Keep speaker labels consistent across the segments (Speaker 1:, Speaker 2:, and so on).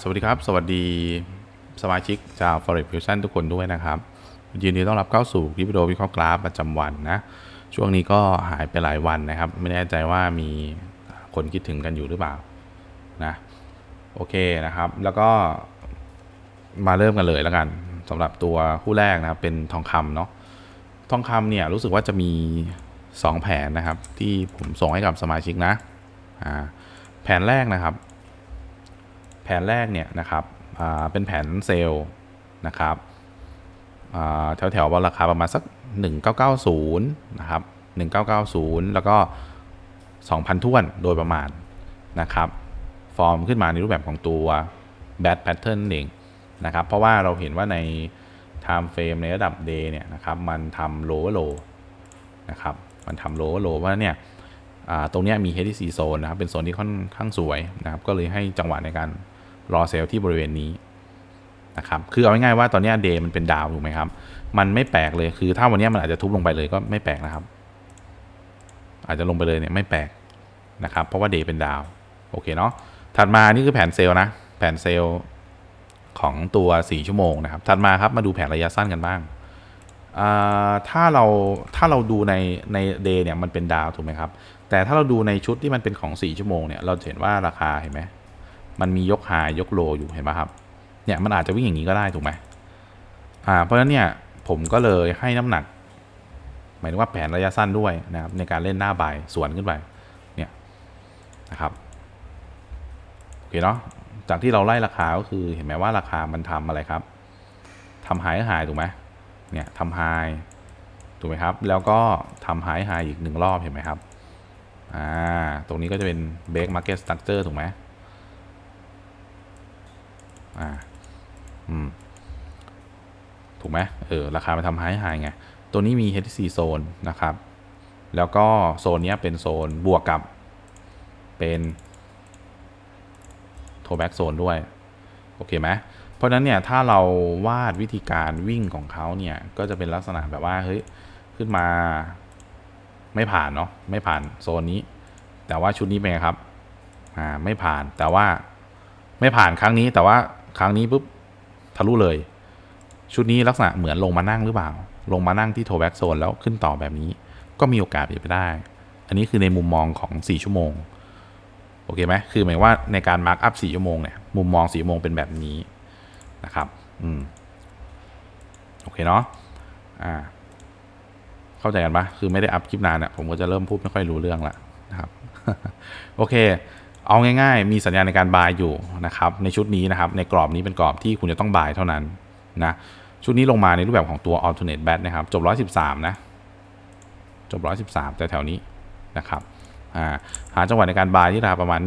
Speaker 1: สวัสดีครับ สวัสดีสมาชิกชาว Forex Fusion ทุกคนด้วยนะครับ ยินดีต้อนรับเข้าสู่คลิปวิดีโอวิเคราะห์กราฟประจำวันนะ ช่วงนี้ก็หายไปหลายวันนะครับ ไม่แน่ใจว่ามีคนคิดถึงกันอยู่หรือเปล่านะ โอเคนะครับ แล้วก็มาเริ่มกันเลยแล้วกันสำหรับตัวคู่แรกนะครับ เป็นทองคำเนาะ ทองคำเนี่ยรู้สึกว่าจะมี 2 แผนนะครับ ที่ผมส่งให้กับสมาชิกนะ แผนแรกนะครับ แผนแรกเนี่ยนะครับเป็นแผนเซลล์นะครับแถวแถวๆราคาประมาณสัก 1990นะครับ1990 แล้วก็ 2,000ท้วนโดยประมาณนะครับ ฟอร์มขึ้นมาในรูปแบบของตัว bad pattern เองนะครับ เพราะว่าเราเห็นว่าใน time frame ในระดับ day เนี่ยนะครับมันทำ lower low นะครับมันทำ lower low ว่าเนี่ยตรงนี้มี HTC zone นะครับเป็นโซนที่ค่อนข้างสวยนะครับก็เลยให้จังหวะในการ รอเซลล์ที่บริเวณนี้นะครับคือเอาง่ายๆว่าตอนนี้เดย์มันเป็นดาวถูกไหมครับ มันไม่แปลกเลยคือถ้าวันนี้มันอาจจะทุบลงไปเลยก็ไม่แปลกนะครับ อาจจะลงไปเลยเนี่ยไม่แปลกนะครับเพราะว่าเดย์เป็นดาวโอเคเนาะถัดมานี่คือแผนเซลล์นะ แผนเซลล์ของตัว 4 ชั่วโมงนะครับ ถัดมาครับมาดูแผนระยะสั้นกันบ้างอ่าถ้าเราถ้าเราดูในในเดย์เนี่ยมันเป็นดาวถูกไหมครับ แต่ถ้าเราดูในชุดที่มันเป็นของ 4 ชั่วโมงเนี่ยเราเห็นว่าราคาเห็นไหม มันมียกไฮยกโลอยู่เห็นไหมครับ เนี่ยมันอาจจะวิ่งอย่างนี้ก็ได้ถูกไหมอ่า เพราะฉะนั้นเนี่ยผมก็เลยให้น้ำหนัก หมายถึงว่าแผนระยะสั้นด้วยนะครับในการเล่นหน้าบายสวนขึ้นไป เนี่ยนะครับโอเคเนาะ จากที่เราไล่ราคาก็คือเห็นไหมว่าราคามันทำอะไรครับ ทำไฮก็ไฮถูกไหมเนี่ยทำไฮถูกไหมครับ แล้วก็ทำไฮไฮอีกหนึ่งรอบเห็นไหมครับ อ่า ตรงนี้ก็จะเป็นเบรกมาร์เก็ตสตั๊กเจอร์ถูกไหม อ่าอืมถูกไหมเออราคามันทำไฮไฮไง ตัวนี้มี HTC โซนนะครับ แล้วก็โซนนี้เป็นโซนบวกกับเป็นโทแบ็กโซนด้วย โอเคไหมเพราะฉะนั้นเนี่ย ถ้าเราวาดวิธีการวิ่งของเขาเนี่ย ก็จะเป็นลักษณะแบบว่าเฮ้ยขึ้นมาไม่ผ่านเนาะไม่ผ่านโซนนี้ แต่ว่าชุดนี้เป็นไงครับอ่าไม่ผ่านแต่ว่าไม่ผ่านครั้งนี้แต่ว่า ครั้งนี้ปุ๊บทะลุเลย ชุดนี้ลักษณะเหมือนลงมานั่งหรือเปล่า ลงมานั่งที่โทแบ็กโซนแล้วขึ้นต่อแบบนี้ ก็มีโอกาสเป็นไปได้ อันนี้คือในมุมมองของ 4 ชั่วโมง โอเคไหมคือหมายว่าในการมาร์กอัพ4ชั่วโมงเนี่ย มุมมอง4ชั่วโมงเป็นแบบนี้นะครับ อืม โอเคเนาะ อ่า เข้าใจกันปะคือไม่ได้อัพคลิปนานอะ่ะผมก็จะเริ่มพูดไม่ค่อยรู้เรื่องละนะครับ โอเค เอาง่ายๆ มีสัญญาณในการบายอยู่นะครับในชุดนี้นะครับในกรอบนี้เป็นกรอบที่คุณจะต้องบายเท่านั้นนะชุดนี้ลงมาในรูปแบบของตัว alternate bat นะครับ จบ 113 นะ จบ 113 แต่แถวนี้นะครับอ่าหาจังหวะในการบายที่ราคาประมาณ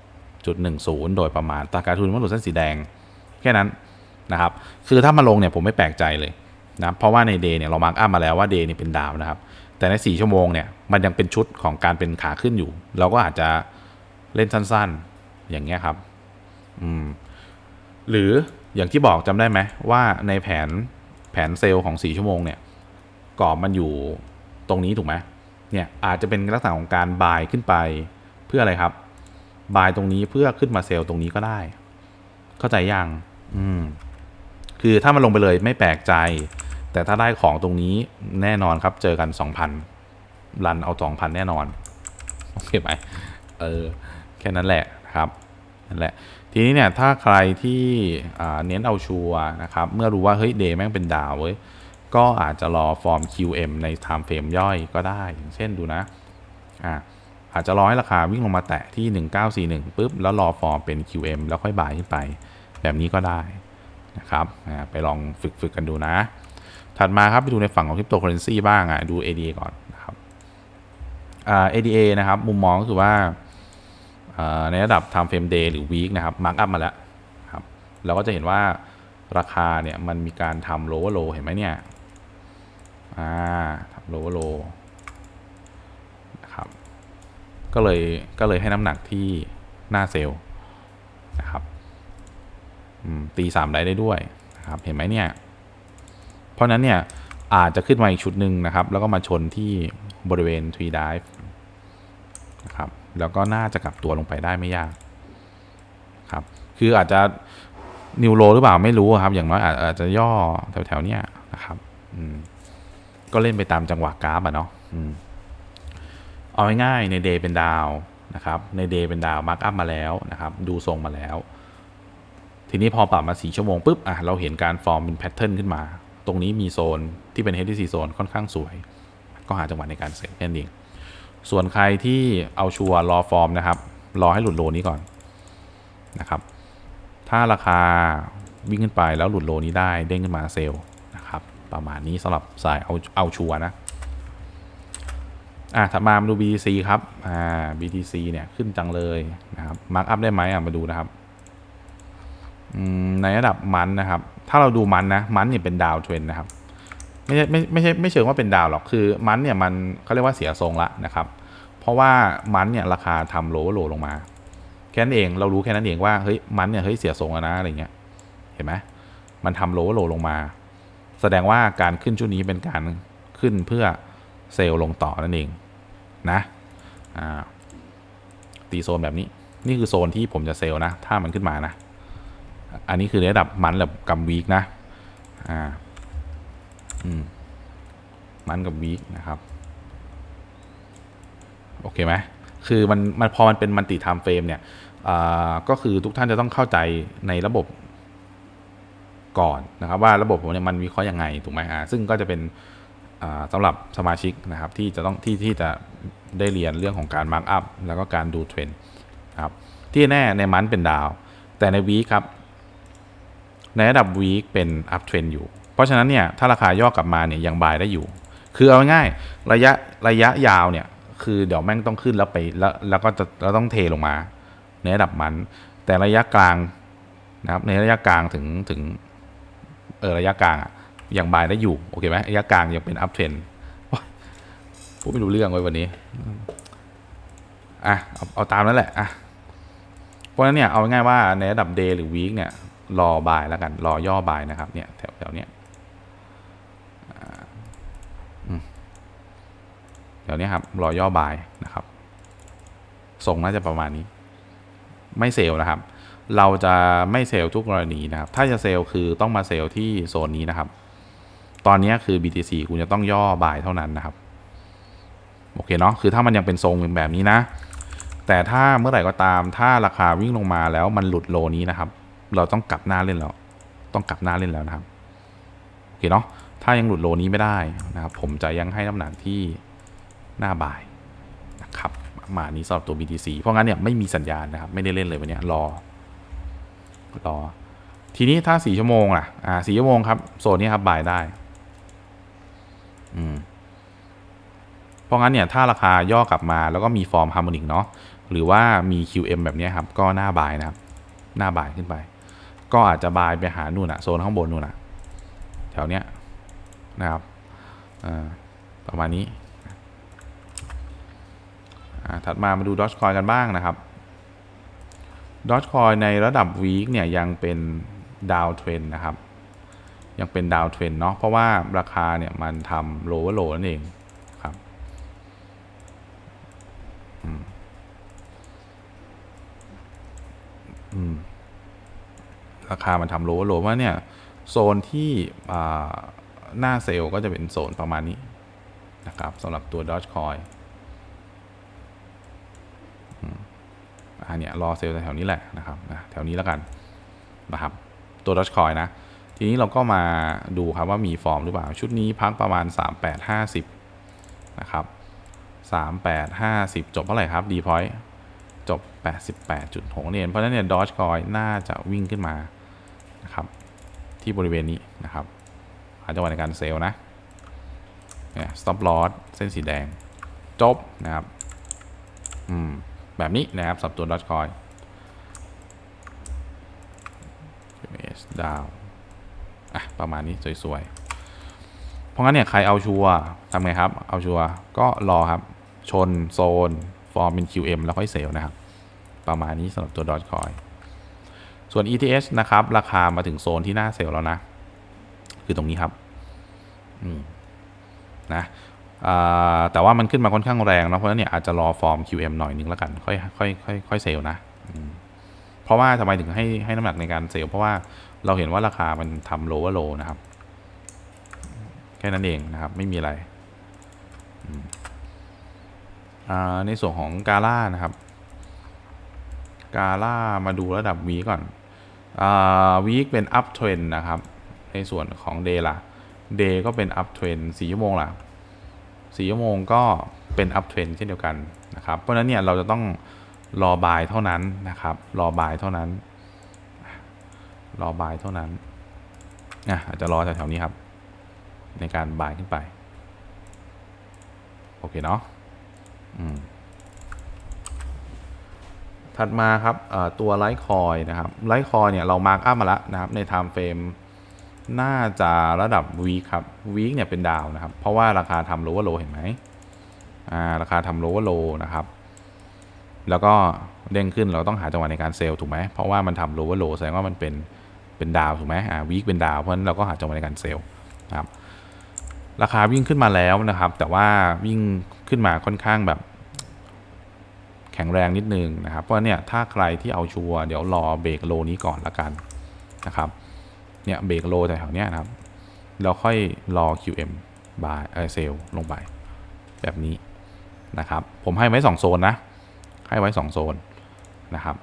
Speaker 1: 1941.10 โดยประมาณตาการทุนมันหลุดเส้นสีแดงแค่นั้นนะครับ คือถ้ามาลงเนี่ยผมไม่แปลกใจเลยนะเพราะว่าในเดย์เนี่ยเรามาร์กอัพมาแล้วว่าเดย์เนี่ยเป็นดาวนะครับ แต่ใน 4 ชั่วโมงเนี่ยมันยังเป็นชุดของการเป็นขาขึ้นอยู่ เราก็อาจจะ เล่นสั้นๆ อย่างเงี้ยครับ อืม หรืออย่างที่บอกจำได้ไหมว่าในแผนแผนเซลล์ของ 4 ชั่วโมงเนี่ยกรอบมันอยู่ตรงนี้ถูกไหมเนี่ยอาจจะเป็นลักษณะของการบายขึ้นไปเพื่ออะไรครับ บายตรงนี้เพื่อขึ้นมาเซลล์ตรงนี้ก็ได้ เข้าใจยังอืม คือถ้ามันลงไปเลยไม่แปลกใจ แต่ถ้าได้ของตรงนี้แน่นอนครับ เจอกัน 2,000รันเอา 2,000 แน่นอน โอเคไหมเออ แค่นั้นแหละครับนั่นแหละทีนี้เนี่ยถ้าใครที่เน้นเอาชัวร์นะครับเมื่อรู้ว่าเฮ้ยเดย์แม่งเป็นดาวเว้ยก็อาจจะรอฟอร์ม QM ใน time frame ย่อยก็ได้ อย่างเช่นดูนะอ่าอาจจะรอให้ราคาวิ่งลงมาแตะที่ 1941ปุ๊บแล้วรอฟอร์มเป็น QM แล้วค่อยบายขึ้นไป แบบนี้ก็ได้นะครับไปลองฝึกฝึกกันดูนะ ถัดมาครับไปดูในฝั่งของคริปโตเคอเรนซีบ้างอะดู ADA ก่อนนะครับอ่า ADA นะครับ มุมมองก็คือว่า ในระดับ time frame day หรือ week นะครับ mark up มาแล้วครับเราก็จะเห็นว่าราคาเนี่ยมันมีการทำ lower low เห็นไหมเนี่ยอ่าทำ lower low นะครับก็เลยก็เลยให้น้ำหนักที่หน้าเซลล์นะครับตีสามได้ได้ด้วยนะครับเห็นไหมเนี่ยเพราะฉะนั้นเนี่ยอาจจะขึ้นมาอีกชุดหนึ่งนะครับ แล้วก็มาชนที่บริเวณ tree dive นะครับ แล้วก็น่าจะกลับตัวลงไปได้ไม่ยากครับ คืออาจจะนิวโลหรือเปล่าไม่รู้ครับ อย่างน้อยอาจจะย่อแถวๆเนี้ยนะครับอืมก็เล่นไปตามจังหวะกราฟอะเนาะอืมเอาง่ายๆในเดย์เป็นดาวนะครับ ในเดย์เป็นดาวมาร์กอัพมาแล้วนะครับ ดูทรงมาแล้ว ทีนี้พอปรับมาสีชั่วโมงปุ๊บอะเราเห็นการฟอร์มเป็นแพทเทิร์นขึ้นมา ตรงนี้มีโซนที่เป็น HTC โซนค่อนข้างสวย ก็หาจังหวะในการเซ็ตแค่นั้เอง ส่วนใครที่เอาชัวร์รอฟอร์มนะครับ รอให้หลุดโลนี้ก่อนนะครับ ถ้าราคาวิ่งขึ้นไปแล้วหลุดโลนี้ได้เด้งขึ้นมาเซลล์นะครับ ประมาณนี้สำหรับสายเอาเอาชัวร์นะอะถัดมามาดู BTC ครับ อ่า BTC เนี่ยขึ้นจังเลยนะครับ มาร์กอัพได้ไหมอะมาดูนะครับ ในระดับมันนะครับ ถ้าเราดูมันนะ มันเนี่ยเป็นดาวเทรนนะครับ ไม่ใช่ไม่ไม่ใช่ไม่เชิงว่าเป็นดาวหรอกคือมันเนี่ยมันเขาเรียกว่าเสียทรงละนะครับ เพราะว่ามันเนี่ยราคาทำโลโลลงมาแค่นั้นเองเรารู้แค่นั้นเองว่าเฮ้ยมันเนี่ยเฮ้ยเสียทรงนะอะไรเงี้ยเห็นไหมมันทำโลโลลงมา แสดงว่าการขึ้นชุดนี้เป็นการขึ้นเพื่อเซลล์ลงต่อนั่นเองนะอ่าตีโซนแบบนี้นี่คือโซนที่ผมจะเซลล์นะ ถ้ามันขึ้นมานะ อันนี้คือระดับมันแบบกัมวีกนะอ่า มันกับวีคนะครับ โอเคไหมคือมันมันพอมันเป็นมัลติไทม์เฟรมเนี่ยอ่าก็คือทุกท่านจะต้องเข้าใจในระบบก่อนนะครับ ว่าระบบผมเนี่ยมันวิเคราะห์ยังไงถูกไหมอ่าซึ่งก็จะเป็นอ่าสำหรับสมาชิกนะครับ ที่จะต้องที่ที่จะได้เรียนเรื่องของการมาร์กอัพแล้วก็การดูเทรนด์ครับที่แน่ในมันเป็นดาว แต่ในวีคครับ ในระดับวีคเป็นอัพเทรนอยู่ ราะฉะนั้นเนี่ยถ้าราคาย่อกลับมาเนี่ยยังบายได้อยู่ คือเอาง่ายระยะระยะยาวเนี่ยคือเดี๋ยวแม่งต้องขึ้นแล้วไปแล้วแล้วก็จะเราต้องเทลงมา ในระดับมัน แต่ระยะกลางนะครับในระยะกลางถึงถึงเออระยะกลางอะยังบายได้อยู่โอเคไหมระยะกลางยังเป็นอัพเทรนพูดไม่รู้เรื่องไว้วันนี้อะเอาเอาตามนั้นแหละอะเพราะฉะนั้นเนี่ยเอาง่ายว่าในระดับ day หรือ week เนี่ยรอบายแล้วกันรอย่อบายนะครับเนี่ยแถวแถวเนี้ยอ่าอืมแถ วนี้ครับรอย่อบายนะครับส่งน่าจะประมาณนี้ ไม่เซลนะครับ เราจะไม่เซลทุกกรณีนะครับ ถ้าจะเซลคือต้องมาเซลที่โซนนี้นะครับ ตอนนี้คือ BTC คุณจะต้องย่อบายเท่านั้นนะครับโอเคเนาะคือถ้ามันยังเป็นทรงเป็นแบบนี้นะ แต่ถ้าเมื่อไหร่ก็ตามถ้าราคาวิ่งลงมาแล้วมันหลุดโลนี้นะครับ เราต้องกลับหน้าเล่นแล้วต้องกลับหน้าเล่นแล้วนะครับโอเคเนาะถ้ายังหลุดโลนี้ไม่ได้นะครับ ผมจะยังให้น้ำหนักที่ หน้าบ่ายนะครับประมาณนี้สำหรับตัว BTC เพราะงั้นเนี่ยไม่มีสัญญาณนะครับ ไม่ได้เล่นเลยวันนี้รอ รอ ทีนี้ถ้าสี่ชั่วโมงล่ะ อ่าสี่ชั่วโมงครับ โซนนี้ครับบ่ายได้ อืม เพราะงั้นเนี่ย ถ้าราคาย่อกลับมาแล้วก็มีฟอร์มฮาร์โมนิกเนาะ หรือว่ามี QM แบบนี้ครับ ก็หน้าบ่ายนะครับ หน้าบ่ายขึ้นไป ก็อาจจะบายไปหานู่นอะโซนข้างบนนู่นอะแถวเนี้ยนะครับ อ่า ประมาณนี้ ถัดมามาดูดอ g คอยกันบ้างนะครับดอ g คอยในระดับวีคเนี่ยยังเป็นดาวเทรนนะครับ ยังเป็นดาวเทรนเนาะเพราะว่าราคาเนี่ยมันทำโลว์โลนั่นเองครับราคามันทำโลว์โลว่าเนี่ยโซนที่หน้าเซลล์ก็จะเป็นโซนประมาณนี้นะครับสำหรับตัว Dogecoin อืมอัน เนี้ยรอเซลล์แถวนี้แหละนะครับนะแถวนี้แล้วกันนะครับตัว Dogecoin นะ ทีนี้เราก็มาดูครับว่ามีฟอร์มหรือเปล่า ชุดนี้พักประมาณ 3850 นะครับ 3850 จบเท่าไหร่ครับ D point จบ 88.6เนี่ยเพราะฉะนั้นเนี่ย Dogecoin น่าจะวิ่งขึ้นมานะครับที่บริเวณนี้นะครับหาจังหวะในการเซลล์นะเนี่ย stop loss เส้นสีแดงจบนะครับ อืม แบบนี้นะครับสำหรับตัว Dogecoin MS ดาวอะประมาณนี้สวยๆ เพราะงั้นเนี่ยใครเอาชัวร์ทำไงครับ เอาชัวร์ก็รอครับ ชนโซน ฟอร์มเป็น QM แล้วค่อยเซลนะครับ ประมาณนี้สำหรับตัว Dogecoin ส่วน ETH นะครับ ราคามาถึงโซนที่หน้าเซลแล้วนะ คือตรงนี้ครับ อืม นะ แต่ว่ามันขึ้นมาค่อนข้างแรงเนาะเพราะฉะนั้นเนี่ยอาจจะรอฟอร์ม QM หน่อยนึงแล้วกันค่อยค่อยค่อยค่อยเซลล์นะอืมพราะว่าทำไมถึงให้ให้น้ำหนักในการเซลล์เพราะว่าเราเห็นว่าราคามันทำโลว่าโลนะครับ แค่นั้นเองนะครับไม่มีอะไรอ่าในส่วนของกาล่านะครับกาล่ามาดูระดับวีก่อนวีคเป็นอัพเทรนนะครับ ในส่วนของเดย์ล่ะเดย์ก็เป็นอัพเทรนสี่ชั่วโมงล่ะ สี่ชั่วโมงก็เป็นอัพเทรนเช่นเดียวกันนะครับ เพราะฉะนั้นเนี่ยเราจะต้องรอบายเท่านั้นนะครับ รอบายเท่านั้น รอบายเท่านั้นอะอาจจะรอแถวๆนี้ครับ ในการบายขึ้นไป โอเคเนาะอืมถัดมาครับตัวไลท์คอยนะครับไลท์คอยเนี่ยเรามาร์กอัพมาแล้วนะครับใน time frame น่าจะระดับวีคครับวีคเนี่ยเป็นดาวนะครับ เพราะว่าราคาทำโลว์โลเห็นไหมอ่าราคาทำโลว์โลนะครับ แล้วก็เด้งขึ้นเราต้องหาจังหวะในการเซลล์ถูกไหมเพราะว่ามันทำโลว์โลแสดงว่ามันเป็นเป็นดาวถูกไหมอ่าวีคเป็นดาวเพราะฉะนั้นเราก็หาจังหวะในการเซลล์นะครับราคาวิ่งขึ้นมาแล้วนะครับ แต่ว่าวิ่งขึ้นมาค่อนข้างแบบ แข็งแรงนิดนึงนะครับเพราะเนี่ยถ้าใครที่เอาชัวร์เดี๋ยวรอเบรกโลนี้ก่อนละกันนะครับ เนี่ยเบรกโลแถวๆเนี้ยนะครับ เราค่อยรอ QM บายเออเซลลงไป แบบนี้นะครับ ผมให้ไว้ 2 โซนนะ ให้ไว้ 2 โซนนะครับ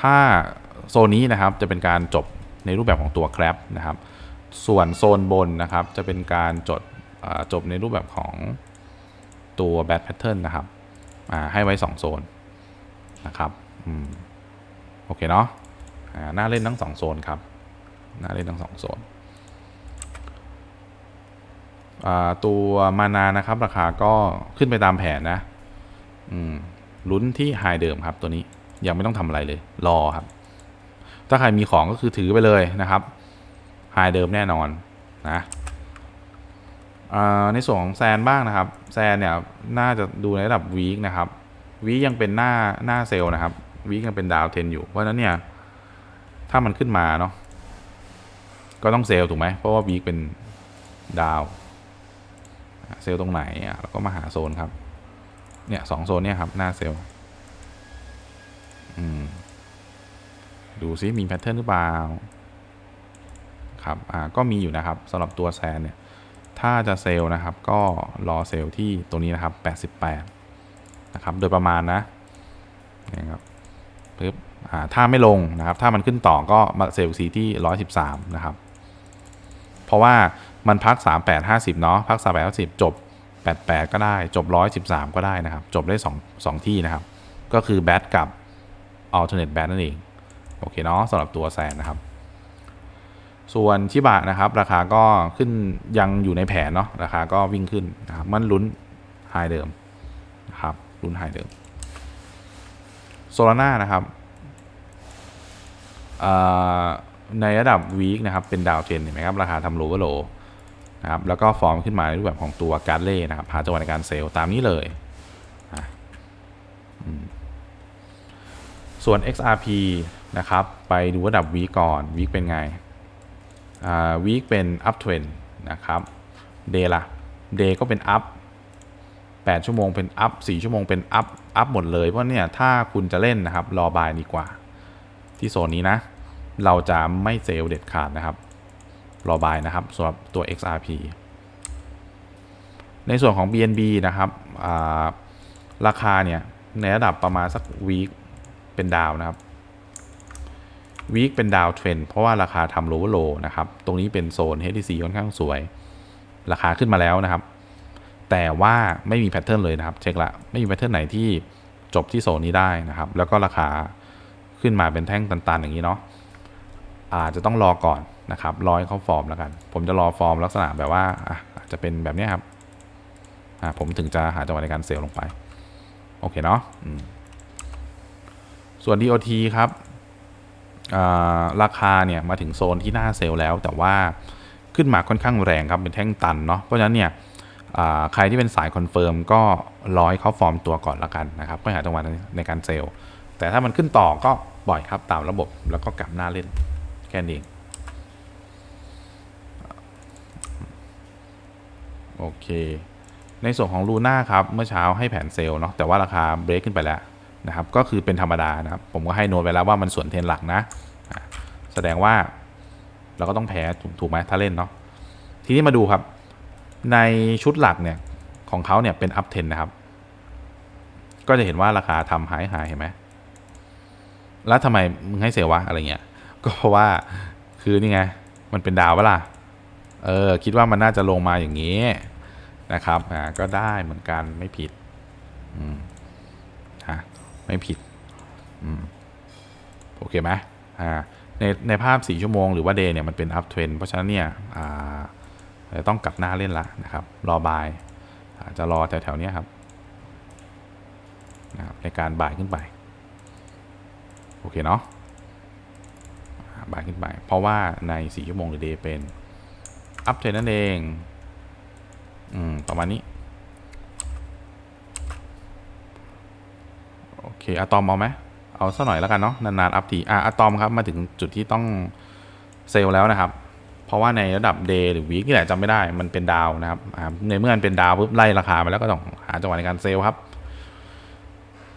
Speaker 1: ถ้าโซนนี้นะครับจะเป็นการจบในรูปแบบของตัว c r a b นะครับ ส่วนโซนบนนะครับจะเป็นการจดจบในรูปแบบของตัว bad pattern นนะครับให้ไว้ 2 โซนนะครับอโอเคเนาะ อ่าน่าเล่นทั้ง2โซนครับน่าเล่นทั้ง2โซน ตัวมานานะครับ ราคาก็ขึ้นไปตามแผนนะลุ้นที่ไฮเดิมครับตัวนี้ยังไม่ต้องทำอะไรเลย รอครับ ถ้าใครมีของก็คือถือไปเลยนะครับไฮเดิมแน่นอนนะในส่วนของแซนบ้างนะครับ แซนเนี่ยน่าจะดูในระดับวีคนะครับวีคยังเป็นหน้าหน้าเซลล์นะครับวีคยังเป็นดาวเทนอยู่ เพราะฉะนั้นเนี่ย ถ้ามันขึ้นมาเนาะก็ต้องเซลล์ถูกไหมเพราะว่าวีคเป็นดาว เซลล์ตรงไหนอะเราก็มาหาโซนครับ เนี่ยสองโซนเนี่ยครับ หน้าเซลล์ดูซิมีแพทเทิร์นหรือเปล่า ครับ อ่า ก็มีอยู่นะครับสำหรับตัวแซนเนี่ย ถ้าจะเซลล์นะครับ ก็รอเซลล์ที่ตัวนี้นะครับ 88 นะครับ โดยประมาณนะนะครับปึ๊บ ถ้าไม่ลงนะครับ ถ้ามันขึ้นต่อก็มาเซลล์ซีที่ 113 นะครับ เพราะว่ามันพัก 38 50 เนาะพัก 38 50 จบ 88 ก็ได้ จบ 113 ก็ได้นะครับ จบได้ 2 2 ที่นะครับ ก็คือแบทกับ alternate bad นั่นเอง โอเคเนาะสำหรับตัวแซนนะครับ ส่วนชิบะนะครับ ราคาก็ขึ้นยังอยู่ในแผนเนาะราคาก็วิ่งขึ้นนะครับมันลุ้นไฮเดิมนะครับลุ้นไฮเดิมโซลาร่านะครับ ในระดับวีคนะครับเป็นดาวเทนเห็นไหมครับราคาทำโลก็โลนะครับแล้วก็ฟอร์มขึ้นมาในรูปแบบของตัวการเล่นะครับหาจังหวะในการเซลล์ตามนี้เลย ส่วน XRP นะครับ ไปดูระดับวีก่อนวีคเป็นไงวีคเป็น up trend นะครับ day ละ day ก็เป็น up 8 ชั่วโมงเป็น up 4 ชั่วโมงเป็น up up หมดเลย เพราะเนี่ยถ้าคุณจะเล่นนะครับ รอบายดีกว่า ที่โซนนี้นะ เราจะไม่เซลเด็ดขาดนะครับ รอบายนะครับสำหรับตัว XRP ในส่วนของ BNB นะครับาราคาเนี่ยในระดับประมาณสักวีคเป็นดาวนะครับวีคเป็นดาวเทรนเพราะว่าราคาทำโลว์โลนะครับ ตรงนี้เป็นโซน HTC ค่อนข้างสวย ราคาขึ้นมาแล้วนะครับ แต่ว่าไม่มีแพทเทิร์นเลยนะครับ เช็คละ ไม่มีแพทเทิร์นไหนที่จบที่โซนนี้ได้นะครับ แล้วก็ราคา ขึ้นมาเป็นแท่งตันๆอย่างนี้เนาะอาจจะต้องรอก่อนนะครับรอให้เขาฟอร์มแล้วกัน ผมจะรอฟอร์มลักษณะแบบว่าอาจจะเป็นแบบนี้ครับผมถึงจะหาจังหวะในการเซลล์ลงไป โอเคเนาะส่วน DOT ครับาราคาเนี่ยมาถึงโซนที่หน้าเซลล์แล้ว แต่ว่าขึ้นมาค่อนข้างแรงครับเป็นแท่งตันเนาะเพราะฉะนั้นเนี่ยใครที่เป็นสายคอนเฟิร์มก็รอให้เขาฟอร์มตัวก่อนละกันนะครับก็หาจังหวะในในการเซลล์ แต่ถ้ามันขึ้นต่อก็ปล่อยครับตามระบบแล้วก็กลับหน้าเล่นแค่นี้เองโอเค ในส่วนของลูน่าครับ เมื่อเช้าให้แผนเซลเนาะแต่ว่าราคาเบรกขึ้นไปแล้วนะครับ ก็คือเป็นธรรมดานะครับ ผมก็ให้โน้ตไปแล้วว่ามันส่วนเทนหลักนะ แสดงว่าเราก็ต้องแพ้ถูกถูกไหมถ้าเล่นเนาะทีนี้มาดูครับ ในชุดหลักเนี่ยของเขาเนี่ยเป็นอัพเทนนะครับ ก็จะเห็นว่าราคาทำหายหายเห็นไหม แล้วทำไมมึงให้เซลล์วะอะไรเงี้ย ก็เพราะว่าคือนี่ไง มันเป็นดาวเวล่ะ เออ คิดว่ามันน่าจะลงมาอย่างนี้นะครับอ่าก็ได้เหมือนกันไม่ผิด อืมฮะไม่ผิด อืม โอเคไหมอ่าในในภาพ 4 ชั่วโมงหรือว่าเดย์เนี่ยมันเป็นอัพเทรนเพราะฉะนั้นเนี่ยอ่าจะต้องกลับหน้าเล่นละนะครับ รอบายอาจจะรอแถวๆเนี้ครับนะครับในการบ่ายขึ้นไป เคเนาะบ่ายขึ้นไป เพราะว่าใน 4 ชั่วโมงหรือเดย์เป็นอัพเทรนนั่นเองอืมประมาณนี้ โอเคอะตอมเอาไหมเอาสักหน่อยแล้วกันเนาะนานๆอัพทีอะอะตอมครับมาถึงจุดที่ต้องเซลล์แล้วนะครับ เพราะว่าในระดับเดย์หรือวีคนี่แหละจำไม่ได้มันเป็นดาวนะครับในเมื่อมันเป็นดาวปุ๊บไล่ราคามาแล้วก็ต้องหาจังหวะในการเซลล์ครับ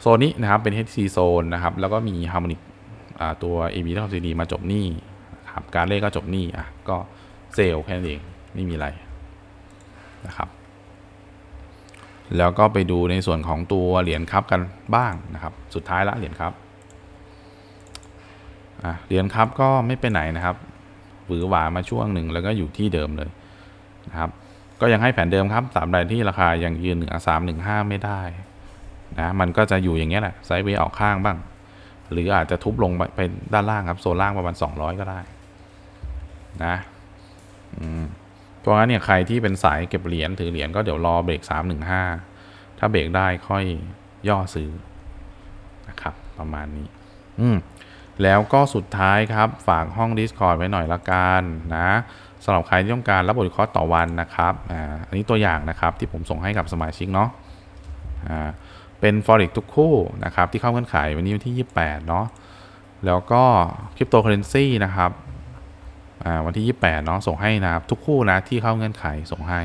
Speaker 1: โซนนี้นะครับเป็น HC โซนนะครับแล้วก็มี Harmonic อ่าตัว AB เท่า CD มาจบหนี้ครับการเล่ก็จบหนี้อะก็เซลแค่นั้นเองไม่มีอะไรนะครับ แล้วก็ไปดูในส่วนของตัวเหรียญครับกันบ้างนะครับ สุดท้ายละเหรียญครับอะเหรียญครับก็ไม่ไปไหนนะครับหวือหวามาช่วงหนึ่งแล้วก็อยู่ที่เดิมเลยนะครับ ก็ยังให้แผนเดิมครับสามใดที่ราคายังยืนเหนือสามหนึ่งห้าไม่ได้ นะมันก็จะอยู่อย่างเงี้ยแหละไซด์เวย์ออกข้างบ้าง หรืออาจจะทุบลงไปไปด้านล่างครับ โซนล่างประมาณสองร้อยก็ได้นะอืมเพราะงั้นเนี่ยใครที่เป็นสายเก็บเหรียญถือเหรียญก็เดี๋ยวรอเบรกสามหนึ่งห้าถ้าเบรกได้ค่อยย่อซื้อนะครับประมาณนี้ อืมแล้วก็สุดท้ายครับ ฝากห้อง Discord ไว้หน่อยละกันนะสำหรับใครที่ต้องการรับบริคอร์สต่อวันนะครับอ่าอันนี้ตัวอย่างนะครับที่ผมส่งให้กับสมาชิกเนาะอ่า เป็น Forex ทุกคู่นะครับที่เข้าเงื่อนไขวันนี้วันที่ 28 เนาะแล้วก็คริปโตเคอเรนซีนะครับวันที่ 28 เนาะส่งให้นะครับทุกคู่นะที่เข้าเงื่อนไขส่งให้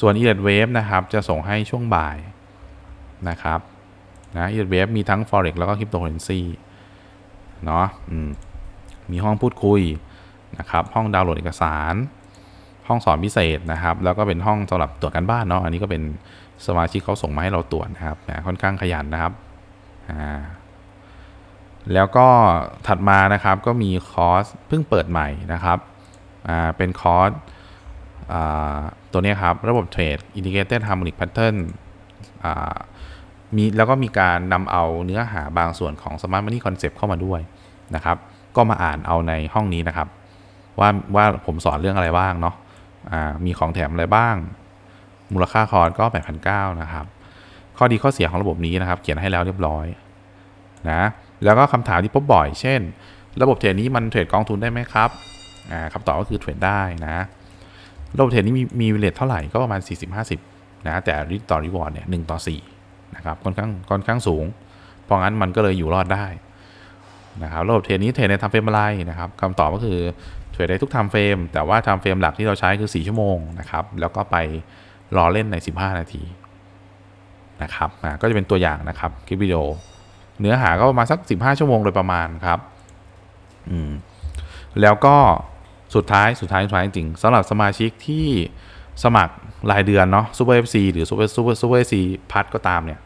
Speaker 1: ส่วน e t h e r Wave นะครับจะส่งให้ช่วงบ่ายนะครับนะ e t h e r Wave มีทั้ง Forex แล้วก็ Cryptocurrency เนาะมมีห้องพูดคุยนะครับห้องดาวน์โหลดเอกสาร ห้องสอนพิเศษนะครับ แล้วก็เป็นห้องสำหรับตรวจการบ้านเนาะอันนี้ก็เป็น สมาชิกเขาส่งมาให้เราตรวจนะครับนะค่อนข้างขยันนะครับอ่าแล้วก็ถัดมานะครับก็มีคอร์สเพิ่งเปิดใหม่นะครับอ่าเป็นคอร์สอ่าตัวนี้ครับ ระบบเทรด Integrated Harmonic Pattern อ่ามีแล้วก็มีการนำเอาเนื้อหาบางส่วนของ Smart Money Concept เข้ามาด้วยนะครับ ก็มาอ่านเอาในห้องนี้นะครับ ว่าว่าผมสอนเรื่องอะไรบ้างเนาะอ่ามีของแถมอะไรบ้าง มูลค่าคอร์สก็ 8,900นะครับ ข้อดีข้อเสียของระบบนี้นะครับ เขียนให้แล้วเรียบร้อยนะแล้วก็คำถามที่พบบ่อย เช่น ระบบเทรดนี้มันเทรดกองทุนได้ไหมครับอ่าคำตอบก็คือเทรดได้นะระบบเทรดนี้มีมีเวลเท่าไหร่ก็ประมาณ 40-50นะแต่ริต่อรีวอร์ดเนี่ยหต่อ4นะครับค่อนข้างค่อนข้างสูง เพราะงั้นมันก็เลยอยู่รอดได้นะครับระบบเทรดนี้เทรดในไทม์เฟรมอะไรนะครับคำตอบก็คือเทรดได้ทุกไทม์เฟรม แต่ว่าไทม์เฟรมหลักที่เราใช้คือ 4 ชั่วโมงนะครับแล้วก็ไป รอเล่นใน 15 นาทีนะครับก็จะเป็นตัวอย่างนะครับคลิปวิดีโอ เนื้อหาก็ประมาณสัก 15 ชั่วโมงโดยประมาณครับอืมแล้วก็สุดท้ายสุดท้ายสุดท้ายจริงๆสำหรับสมาชิกที่สมัครรายเดือนเนาะซูเปอร์เอฟซีหรือซูเปอร์ซูเปอร์ซูเปอร์ซีพัทก็ตามเนี่ย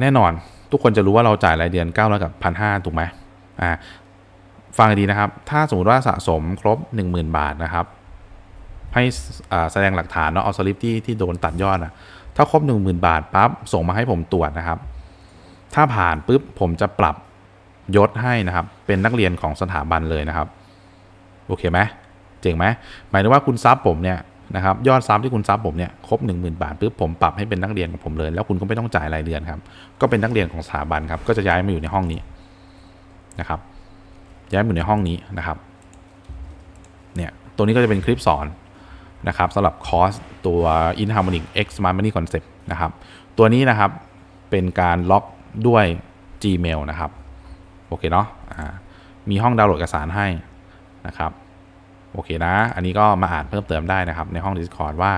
Speaker 1: แน่นอนทุกคนจะรู้ว่าเราจ่ายรายเดือน900กับ1,500ถูกไหมอ่าฟังให้ดีนะครับ ถ้าสมมติว่าสะสมครบ 10,000 บาทนะครับ ให้แสดงหลักฐานเนาะเอาสลิปที่ที่โดนตัดยอดอะถ้าครบ 10,000 บาทปั๊บส่งมาให้ผมตรวจนะครับ ถ้าผ่านปุ๊บผมจะปรับยศให้นะครับ เป็นนักเรียนของสถาบันเลยนะครับ โอเคไหมเจ๋งไหมหมายถึงว่าคุณซับผมเนี่ยนะครับยอดซับที่คุณซับผมเนี่ยครบ 1 0,000 บาทปุ๊บผมปรับให้เป็นนักเรียนของผมเลย แล้วคุณก็ไม่ต้องจ่ายรายเดือนครับ ก็เป็นนักเรียนของสถาบันครับ ก็จะย้ายมาอยู่ในห้องนี้นะครับย้ายมาอยู่ในห้องนี้นะครับเนี่ยตัวนี้ก็จะเป็นคลิปสอน นะครับสำหรับคอร์สตัว In Harmonic X Smart Money Concept นะครับ ตัวนี้นะครับเป็นการล็อกด้วย Gmail นะครับ โอเคเนาะอ่ามีห้องดาวน์โหลดเอกสารให้นะครับ โอเคนะ อันนี้ก็มาอ่านเพิ่มเติมได้นะครับ ในห้อง Discord ว่า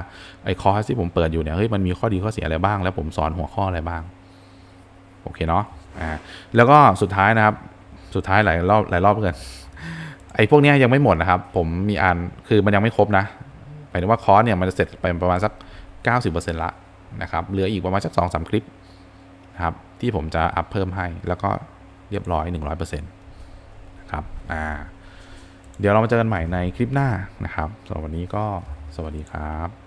Speaker 1: ไอ้คอร์สที่ผมเปิดอยู่เนี่ยเฮ้ยมันมีข้อดีข้อเสียอะไรบ้าง แล้วผมสอนหัวข้ออะไรบ้าง โอเคเนาะอ่าแล้วก็สุดท้ายนะครับ สุดท้ายหลายรอบหลายรอบเกินไอ้พวกนี้ยังไม่หมดนะครับ ผมมีอันคือมันยังไม่ครบนะ มายถึงว่าคอร์สเนี่ยมันจะเสร็จไปประมาณสัก 90%ละนะครับเหลืออีกประมาณสัก2อสคลิปนะครับที่ผมจะอัพเพิ่มให้แล้วก็เรียบร้อย 100%นะครับอ่าเดี๋ยวเรามาเจอกันใหม่ในคลิปหน้านะครับสำหรับวันนี้ก็สวัสดีครับ